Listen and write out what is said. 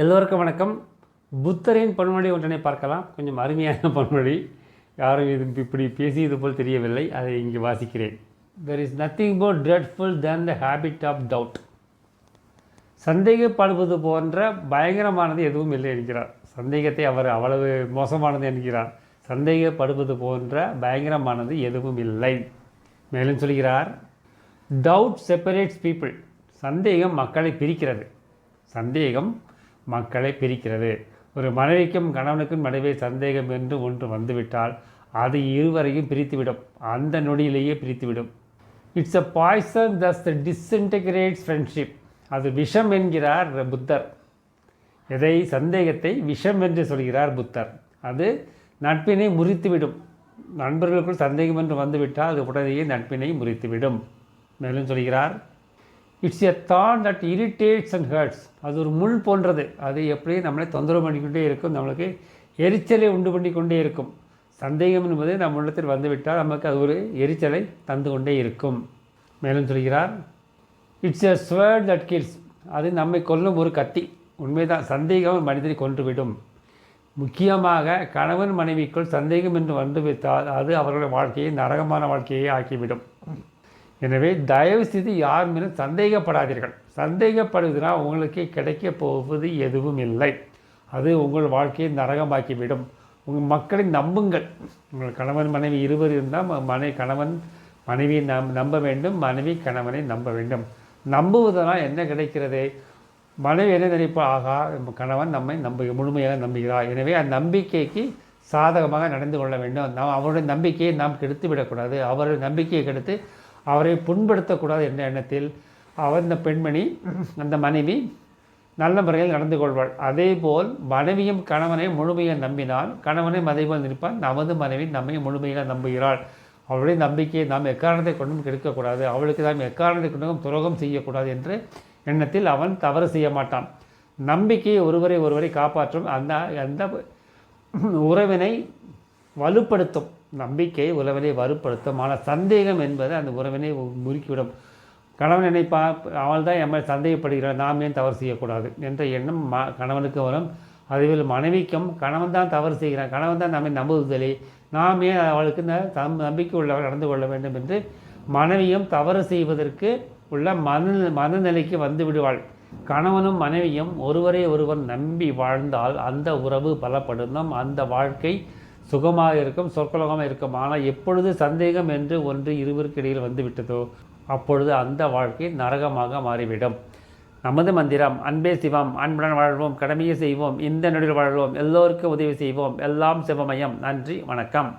எல்லோருக்கும் வணக்கம். புத்தரின் பன்மொழி ஒன்றனை பார்க்கலாம். கொஞ்சம் அருமையான பன்மொழி. யாரும் இது இப்படி பேசியது போல் தெரியவில்லை. அதை இங்கு வாசிக்கிறேன். There is nothing more dreadful than the habit of doubt சந்தேகப்படுவது போன்ற பயங்கரமானது எதுவும் இல்லை என்கிறார். சந்தேகத்தை அவர் அவ்வளவு மோசமானது என்கிறார். சந்தேகப்படுவது போன்ற பயங்கரமானது எதுவும் இல்லை. மேலும் சொல்கிறார் டவுட் செப்பரேட்ஸ் பீப்புள் சந்தேகம் மக்களை பிரிக்கிறது. சந்தேகம் மக்களை பிரிக்கிறது. ஒரு மனைவிக்கும் கணவனுக்கும் நடுவே சந்தேகம் என்று ஒன்று வந்துவிட்டால் அது இருவரையும் பிரித்துவிடும். அந்த நொடியிலேயே பிரித்துவிடும். It's a poison thus the disintegrates friendship அது விஷம் என்கிறார் புத்தர். எதை? சந்தேகத்தை விஷம் என்று சொல்கிறார் புத்தர். அது நட்பினை முறித்துவிடும். நண்பர்களுக்குள் சந்தேகம் என்று வந்துவிட்டால் அது உடனேயே நட்பினை முறித்துவிடும். மேலும் சொல்கிறார் it's a thought that irritates and hurts அது ஒரு முள் போன்றது. அது எப்படியும் நம்மளை தொந்தரவு பண்ணிக்கொண்டே இருக்கும். நம்மளுக்கு எரிச்சலை உண்டு பண்ணி கொண்டே இருக்கும். சந்தேகம் என்பது நம்ம உள்ளத்தில் வந்துவிட்டால் நமக்கு அது ஒரு எரிச்சலை தந்து கொண்டே இருக்கும். மேலும் சொல்கிறார் it's a sword that kills அது நம்மை கொல்லும் ஒரு கத்தி. உண்மைதான் சந்தேகம் மனிதனை கொன்றுவிடும். முக்கியமாக கணவன் மனைவிக்குள் சந்தேகம் என்று வந்து அது அவர்களுடைய வாழ்க்கையை நரகமான வாழ்க்கையை ஆக்கிவிடும். எனவே தயவு செய்து யார் மீதும் சந்தேகப்படாதீர்கள். சந்தேகப்படுவதனால் உங்களுக்கு கிடைக்கப் போவது எதுவும் இல்லை. அது உங்கள் வாழ்க்கையை நரகமாக்கிவிடும். உங்கள் மக்களை நம்புங்கள். உங்கள் கணவன் மனைவி இருவர் இருந்தால் மனை கணவன் மனைவியை நம் நம்ப வேண்டும். மனைவி கணவனை நம்ப வேண்டும். நம்புவதனால் என்ன கிடைக்கிறது? மனைவி என்ன நினைப்பா? ஆகா நம்ம கணவன் நம்மை நம்ப முழுமையாக நம்புகிறார். எனவே அந்த நம்பிக்கைக்கு சாதகமாக நடந்து கொள்ள வேண்டும். நாம் அவருடைய நம்பிக்கையை நாம் கெடுத்து விடக்கூடாது அவருடைய நம்பிக்கையை கெடுத்து அவரை புண்படுத்தக்கூடாது என்ற எண்ணத்தில் அவர் இந்த பெண்மணி அந்த மனைவி நல்ல முறையில் நடந்து கொள்வாள். அதேபோல் மனைவியும் கணவனை முழுமையாக நம்பினால் கணவனை மதைபோல் நிற்பான் நமது மனைவி நம்மை முழுமையாக நம்புகிறாள். அவளுடைய நம்பிக்கையை நாம் எக்காரணத்தை கொண்டும் கெடுக்கக்கூடாது. அவளுக்கு நாம் எக்காரணத்தை கொண்டும் துரோகம் செய்யக்கூடாது என்று எண்ணத்தில் அவன் தவறு செய்ய மாட்டான். நம்பிக்கையை ஒருவரை ஒருவரை காப்பாற்றும் அந்த அந்த உறவினை வலுப்படுத்தும். நம்பிக்கை உறவினை வலுப்படுத்தும். ஆனால் சந்தேகம் என்பது அந்த உறவினை முறுக்கிவிடும். கணவன் நினைப்பா அவள் தான் எம்மை சந்தேகப்படுகிறாள். நாம் ஏன் தவறு செய்யக்கூடாது? என்ற எண்ணம் ம கணவனுக்கு வரும். அதுவில் மனைவிக்கும் கணவன் தான் தவறு செய்கிறான். கணவன் தான் நம்மை நம்புவதில்லை. நாம் ஏன் அவளுக்கு தம் நம்பிக்கை உள்ளவர் நடந்து கொள்ள வேண்டும் என்று மனைவியும் தவறு செய்வதற்கு உள்ள மன மனநிலைக்கு வந்து விடுவாள். கணவனும் மனைவியும் ஒருவரை ஒருவர் நம்பி வாழ்ந்தால் அந்த உறவு பலப்படும். அந்த வாழ்க்கை சுகமாக இருக்கும் சொற்கலகமாக இருக்கும். ஆனால் எப்பொழுது சந்தேகம் என்று ஒன்று இருவருக்கு இடையில் வந்துவிட்டதோ அப்பொழுது அந்த வாழ்க்கை நரகமாக மாறிவிடும். நமது மந்திரம் அன்பே சிவம் அன்புடன் வாழ்வோம் கடமையை செய்வோம் இந்த நொடியில் வாழ்வோம் எல்லோருக்கும் உதவி செய்வோம் எல்லாம் சிவமயம் நன்றி வணக்கம்.